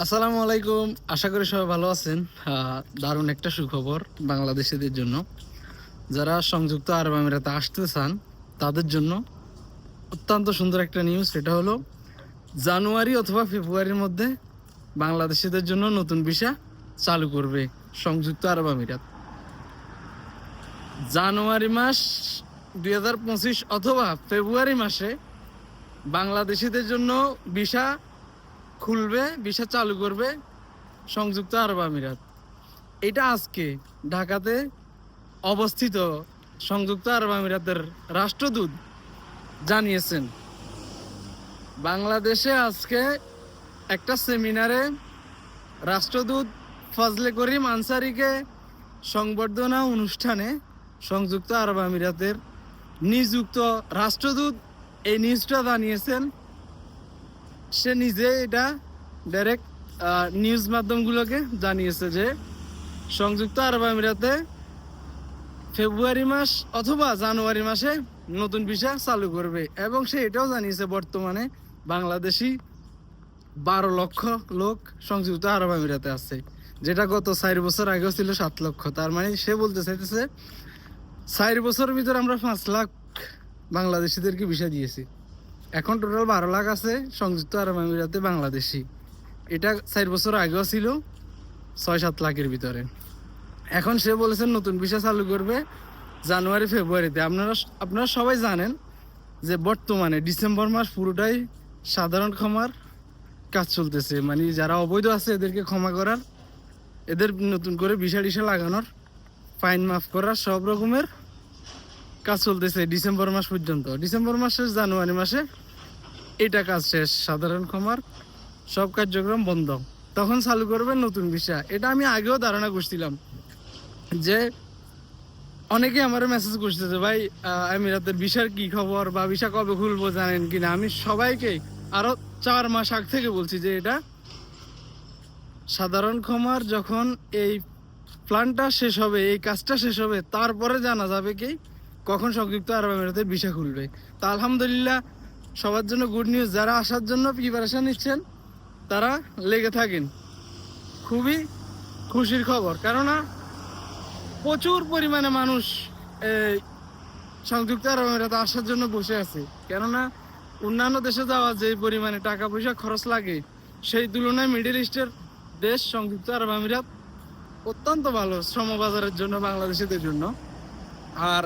আসসালামু আলাইকুম। আশা করি সবাই ভালো আছেন। দারুণ একটা সুখবর বাংলাদেশিদের জন্য। যারা সংযুক্ত আরব আমিরাতে আসতে চান, তাদের জন্য অত্যন্ত সুন্দর একটা নিউজ সেটা হলো জানুয়ারি অথবা ফেব্রুয়ারির মধ্যে বাংলাদেশিদের জন্য নতুন ভিসা চালু করবে সংযুক্ত আরব আমিরাত। জানুয়ারি মাস দুই হাজার পঁচিশ অথবা ফেব্রুয়ারি মাসে বাংলাদেশিদের জন্য ভিসা খুলবে ভিসা চালু করবে, সংযুক্ত আরব আমিরাত। এটা আজকে ঢাকাতে অবস্থিত সংযুক্ত আরব আমিরাতের রাষ্ট্রদূত জানিয়েছেন, বাংলাদেশে আজকে একটা সেমিনারে রাষ্ট্রদূত ফজলে করিম আনসারিকে সংবর্ধনা অনুষ্ঠানে সংযুক্ত আরব আমিরাতের নিযুক্ত রাষ্ট্রদূত এই নিউজটা জানিয়েছেন। সে নিজে এটা ডাইরেক্ট নিউজ মাধ্যমগুলোকে জানিয়েছে যে সংযুক্ত আরব আমিরাতে ফেব্রুয়ারি মাস অথবা জানুয়ারি মাসে নতুন ভিসা চালু করবে এবং সে এটাও জানিয়েছে বর্তমানে বাংলাদেশি বারো লক্ষ লোক সংযুক্ত আরব আমিরাতে আছে, যেটা গত চার বছর আগেও ছিল সাত লক্ষ। তার মানে সে বলতে চাইতেছে, চার বছরের ভিতরে আমরা পাঁচ লাখ বাংলাদেশিদেরকে ভিসা দিয়েছি। এখন টোটাল বারো লাখ আছে, সংযুক্ত আরব আমিরাতে বাংলাদেশি। এটা চার বছর আগেও ছিল, ছয় সাত লাখের ভিতরে। এখন সে বলেছেন নতুন ভিসা চালু করবে জানুয়ারি, ফেব্রুয়ারিতে। আপনারা আপনারা সবাই জানেন যে বর্তমানে ডিসেম্বর মাস পুরোটাই সাধারণ ক্ষমার কাজ চলতেছে। মানে যারা অবৈধ আছে এদেরকে ক্ষমা করার, এদের নতুন করে ভিসা টিসা লাগানোর, ফাইন মাফ করার সব রকমের কাজ চলতেছে ডিসেম্বর মাস পর্যন্ত। ডিসেম্বর মাস জানুয়ারি মাসে এটা কাজ শেষ, সাধারণ ক্ষমার সব কার্যক্রম বন্ধ। তখন চালু করবেন নতুন ভিসা। এটা আমি আগেও ধারণা করছিলাম যে অনেকে আমার মেসেজ করতেছে ভাই আমিরাতের ভিসার কি খবর বা ভিসা কবে খুলবো জানেন কিনা? আমি সবাইকে আরও চার মাস আগ থেকে বলছি যে, এটা সাধারণ ক্ষমার যখন এই প্ল্যানটা শেষ হবে, এই কাজটা শেষ হবে, তারপরে জানা যাবে কি কখন সংযুক্ত আরব আমিরাতের ভিসা খুলবে। তা আলহামদুলিল্লাহ, সবার জন্য গুড নিউজ যারা আসার জন্য প্রিপারেশান নিচ্ছেন, তারা লেগে থাকেন। খুবই খুশির খবর। কেননা, প্রচুর পরিমাণে মানুষ, এই সংযুক্ত আরব আমিরাতে আসার জন্য বসে আছে। কেননা, অন্যান্য দেশে যাওয়া যে পরিমাণে টাকা পয়সা খরচ লাগে, সেই তুলনায় মিডল ইস্টের দেশ সংযুক্ত আরব আমিরাত অত্যন্ত ভালো শ্রমবাজারের জন্য, বাংলাদেশিদের জন্য। আর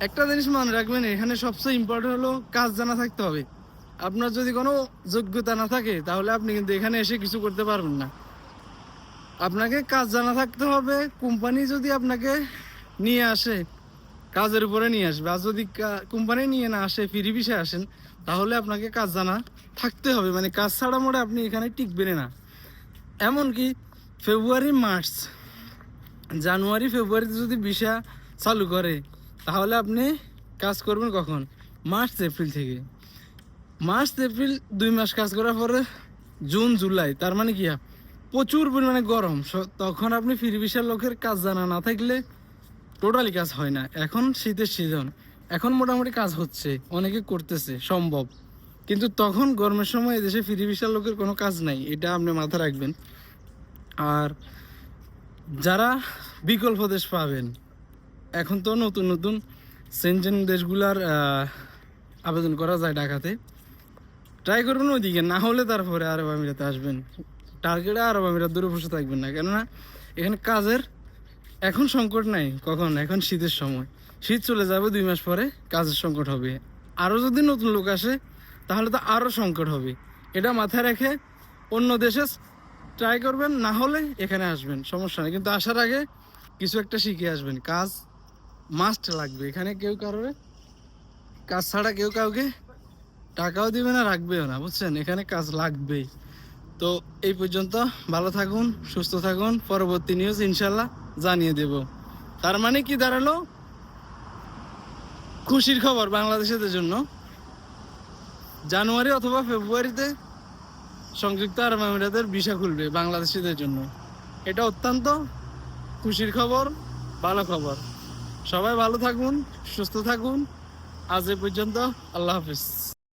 একটা জিনিস মনে রাখবেন, এখানে সবচেয়ে ইম্পর্টেন্ট হলো কাজ জানা থাকতে হবে। আপনার যদি কোনো যোগ্যতা না থাকে, তাহলে আপনি কিন্তু এখানে এসে কিছু করতে পারবেন না। আপনাকে কাজ জানা থাকতে হবে, কোম্পানি যদি আপনাকে নিয়ে আসে, কাজের উপরে নিয়ে আসবে। আর যদি কোম্পানি নিয়ে না আসে, ফ্রি বিষয়ে আসেন, তাহলে আপনাকে কাজ জানা থাকতে হবে। মানে কাজ ছাড়া মোড়ে আপনি এখানে টিকবেন না। এমনকি ফেব্রুয়ারি, মার্চ, জানুয়ারি, ফেব্রুয়ারিতে যদি ভিসা চালু করে তাহলে আপনি কাজ করবেন কখন? মার্চ, এপ্রিল থেকে। মার্চ, এপ্রিল দুই মাস কাজ করার পরে জুন, জুলাই, তার মানে কি প্রচুর পরিমাণে গরম। তখন আপনি ফ্রি ভিসার লোকের কাজ জানা না থাকলে টোটালি কাজ হয় না। এখন শীতের সিজন এখন মোটামুটি কাজ হচ্ছে। অনেকে করতেছে, সম্ভব। কিন্তু তখন গরমের সময় এদেশে ফ্রি ভিসার লোকের কোনো কাজ নাই। এটা আপনি মাথায় রাখবেন। আর যারা বিকল্প দেশ পাবেন এখন তো নতুন নতুন সেনজেন দেশগুলার আবেদন করা যায় ঢাকাতে। ট্রাই করবেন ওইদিকে, না হলে তারপরে আরব আমিরাতে আসবেন। টার্গেটে আরব আমিরাত দূরে বসে থাকবেন না, কেননা এখানে কাজের এখন সংকট নাই, কখন? এখন শীতের সময়। শীত চলে যাবে দুই মাস পরে, কাজের সংকট হবে। আরও যদি নতুন লোক আসে, তাহলে তো আরও সংকট হবে। এটা মাথায় রেখে অন্য দেশে ট্রাই করবেন, না হলে এখানে আসবেন, সমস্যা নেই। কিন্তু আসার আগে কিছু একটা শিখে আসবেন, কাজ মাস্ট লাগবে। এখানে কেউ কারোর কাজ ছাড়া কেউ কাউকে টাকাও দিবে না, রাখবেও না, বুঝছেন? এখানে কাজ লাগবেই। তো এই পর্যন্ত ভালো থাকুন, সুস্থ থাকুন, পরবর্তী নিউজ ইনশাল্লাহ জানিয়ে দেব। তার মানে কি দাঁড়াল? খুশির খবর বাংলাদেশের জন্য। জানুয়ারি অথবা ফেব্রুয়ারিতে সংযুক্ত আরব আমিরাতের ভিসা খুলবে বাংলাদেশিদের জন্য। এটা অত্যন্ত খুশির খবর, ভালো খবর। সবাই ভালো থাকুন সুস্থ থাকুন। আজ এ পর্যন্ত আল্লাহ হাফিজ।